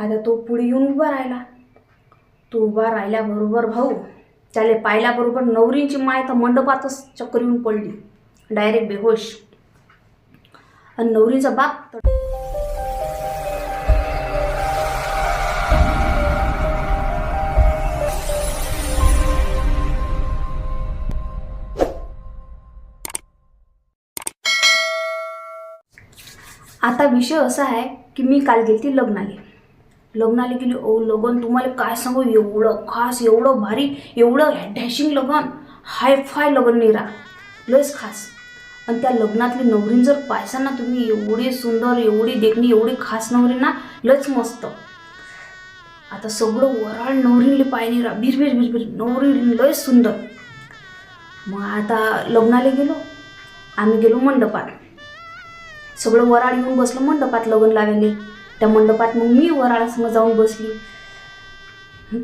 आता तो पुढे येऊन उभा राहिला. तो उभा राहिल्याबरोबर भाऊ त्याले पाहिल्याबरोबर नवरींची माय तर मंडपातच चक्कर येऊन पडली. डायरेक्ट बेहोश. आणि नवरीचा बाप तर आता विषय असा आहे की मी काल गेली ती लग्नाला. लग्नाला गेली ओ लग्न तुम्हाला काय सांगू? एवढं खास एवढं भारी एवढं डॅशिंग लग्न. हाय फाय नाही निरा. लयच खास. आणि त्या लग्नातली नवरीन जर पाहिसा ना तुम्ही एवढी सुंदर एवढी देखणी एवढी खास नवरी ना लयच मस्त. आता सगळं वराळ नवरीले पाहिजे रा बिरबिर बिरबिर नवरी लयच सुंदर. मग आता लग्नाला गेलो. आम्ही गेलो मंडपात. सगळं वराळ येऊन बसलो मंडपात लग्न लावले त्या मंडपात मग मी वराळासमोर जाऊन बसली.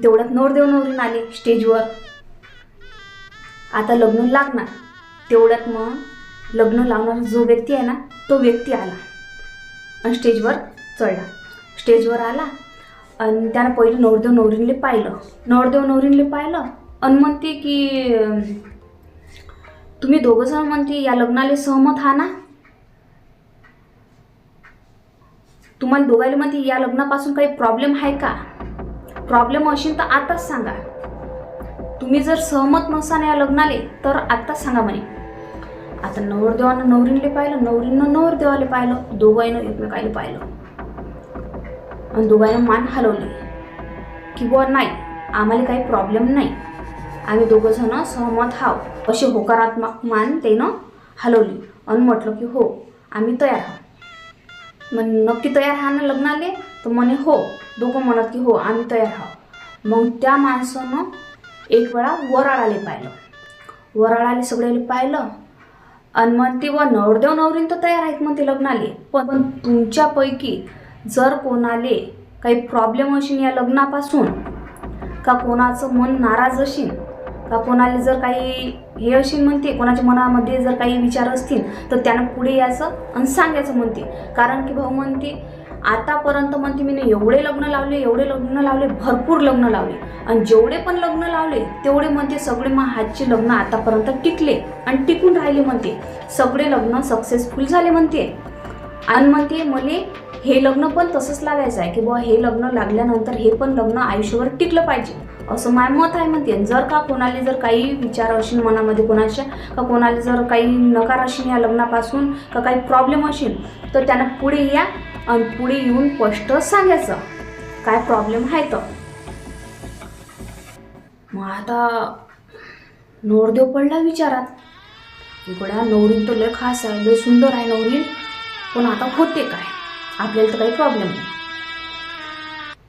तेवढ्यात नवरदेव नवरीन आले स्टेजवर. आता लग्न लागणार. तेवढ्यात मग लग्न लावणारा जो व्यक्ती आहे ना तो व्यक्ती आला. आणि स्टेजवर चढला. स्टेजवर आला आणि त्यानं पहिलं नवरदेव नवरींले पाहिलं. नवरदेव नवरींले पाहिलं आणि म्हणते की तुम्ही दोघं जण म्हणते या लग्नाला सहमत हा ना? तुम्हाला दोघायला म्हणते या लग्नापासून काही प्रॉब्लेम आहे का? प्रॉब्लेम असेल तर आताच सांगा. तुम्ही जर सहमत नसाल या लग्नाले तर आत्ताच सांगा म्हणे. आता नवरदेवानं नवरींले पाहिलं नवरीनं नवरदेवाले पाहिलं दोघांनं एकमेकाले पाहिलं. आणि दोघांनं मान हलवली. की बुवा नाही आम्हाला काही प्रॉब्लेम नाही. आम्ही दोघं जण सहमत हाव अशी होकारात्मक मान त्यानं हलवली. आणि म्हटलं की हो आम्ही तयार आहोत. मग नक्की तयार हा ना लग्नाले? तर म्हणे हो. दोघं म्हणत की हो आम्ही तयार आहोत. मग त्या माणसानं एक वेळा वराळाले पाहिलं. वराळाले सगळ्याले पाहिलं. आणि मग ते व नवरदेव नवरीन तर तयार आहेत मग ते लग्नाले. पण पण तुमच्यापैकी जर कोणाले काही प्रॉब्लेम असेल या लग्नापासून का कोणाचं मन नाराज असेल का कोणाला जर काही हे अशी म्हणते कोणाच्या मनामध्ये जर काही विचार असतील तर त्यानं पुढे यायचं आणि सांगायचं म्हणते. कारण की भाऊ म्हणते आतापर्यंत म्हणते मी एवढे लग्न लावले एवढे लग्न लावले भरपूर लग्न लावले. आणि जेवढे पण लग्न लावले तेवढे म्हणते सगळे मग हातचे लग्न आतापर्यंत टिकले आणि टिकून राहिले म्हणते. सगळे लग्न सक्सेसफुल झाले म्हणते. आणि म्हणते मले हे लग्न पण तसंच लावायचं आहे की बुवा हे लग्न लागल्यानंतर हे पण लग्न आयुष्यभर टिकलं पाहिजे. असं माय मत आहे म्हणते. जर का कोणाला जर काही विचार असेल मनामध्ये कोणाच्या का कोणाला जर काही नकार असेल या लग्नापासून का काही प्रॉब्लेम असेल तर त्यांना पुढे या आणि पुढे येऊन स्पष्ट सांगायचं. काय प्रॉब्लेम आहे तर? मग आता नवरदेव पडला विचारात. इकडा नवरीन तर लय खास आहे लय सुंदर आहे नवरीन पण आता होते काय? आपल्याला तर काही प्रॉब्लेम नाही.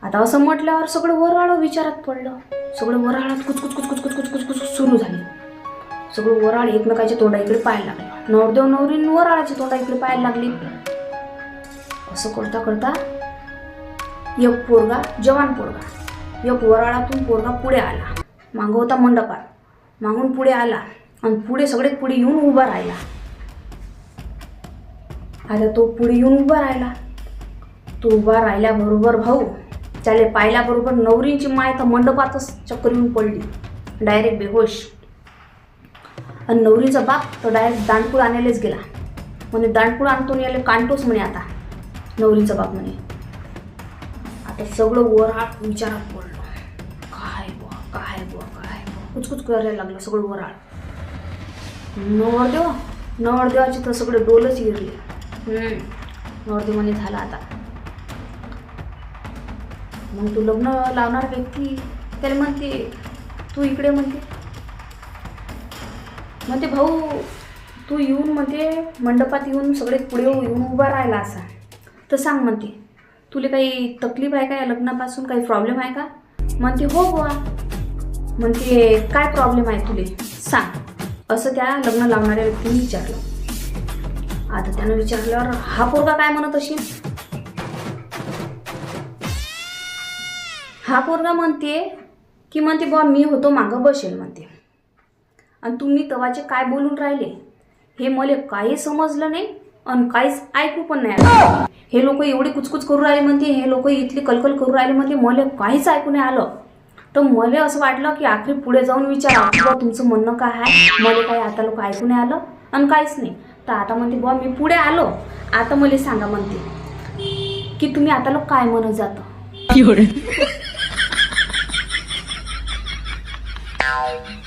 आता असं म्हटल्यावर सगळं वराळ विचारात पडलं. सगळं वराळात कुचकुच कुचकुच कुचकुच कुचकुच सुरू झाली. सगळं वराळ एकमेकाच्या तोंडा इकडे पाहायला लागले. नवरदेव नवरीन वराळाच्या तोंडा इकडे पाहायला लागली. असं करता करता एक पोरगा जवान पोरगा एक वराळातून पोरगा पुढे आला. मागं होता मंडपात. मागून पुढे आला आणि पुढे सगळे पुढे येऊन उभा राहिला. आता तो पुढे येऊन उभा राहिला. तू उभा राहिल्याबरोबर भाऊ त्याला पाहिल्याबरोबर नवरींची माय तर मंडपातच चक्कर येऊन पडली. डायरेक्ट बेहोश. आणि नवरीचा बाप तो डायरेक्ट दांडपूळ आणायलाच गेला. म्हणे दांडपूळ आणतो आणि याला कांटोच म्हणे आता. नवरीचा बाप म्हणे आता सगळं वराळ विचारात पडलं. काय बुवा काय बुवा काय बुवा. कुचकुच करायला लागलं सगळं वराळ नवरदेव नवरदेवाचे तर सगळे डोलच गिरले. हम्म. नवरदेव म्हणे झाला आता. मग तू लग्न लावणार व्यक्ती त्याला म्हणते तू इकडे म्हणते? म्हणते भाऊ तू येऊन म्हणते मंडपात येऊन सगळे पुढे येऊन उभा राहिला असा. तर सांग म्हणते तुला काही तकलीफ आहे का या लग्नापासून? काही प्रॉब्लेम आहे का? म्हणते हो बुवा म्हणते काय प्रॉब्लेम आहे तुले? सांग. असं त्या लग्न लावणाऱ्या व्यक्तीने विचारलं. आता त्यानं विचारल्यावर हा पोरगा काय म्हणत असेल? हा पोरगा म्हणते की म्हणते बुवा मी होतो मागं बसेल म्हणते. आणि तुम्ही तवाचे काय बोलून राहिले? हे मला काही समजलं नाही आणि काहीच ऐकू पण नाही हे लोक एवढी कुचकुच करू राहिले म्हणते हे लोक इथली कलकल करू राहिले म्हणते मला काहीच ऐकू नाही आलं. तर मला असं वाटलं की आखरी पुढे जाऊन विचारा की बुवा तुमचं म्हणणं काय आहे मला काही आता लोक ऐकू नाही आलं आणि काहीच नाही. तर आता म्हणते बुवा मी पुढे आलो. आता मला सांगा म्हणते की तुम्ही आता लोक काय म्हणत जातं? Bye.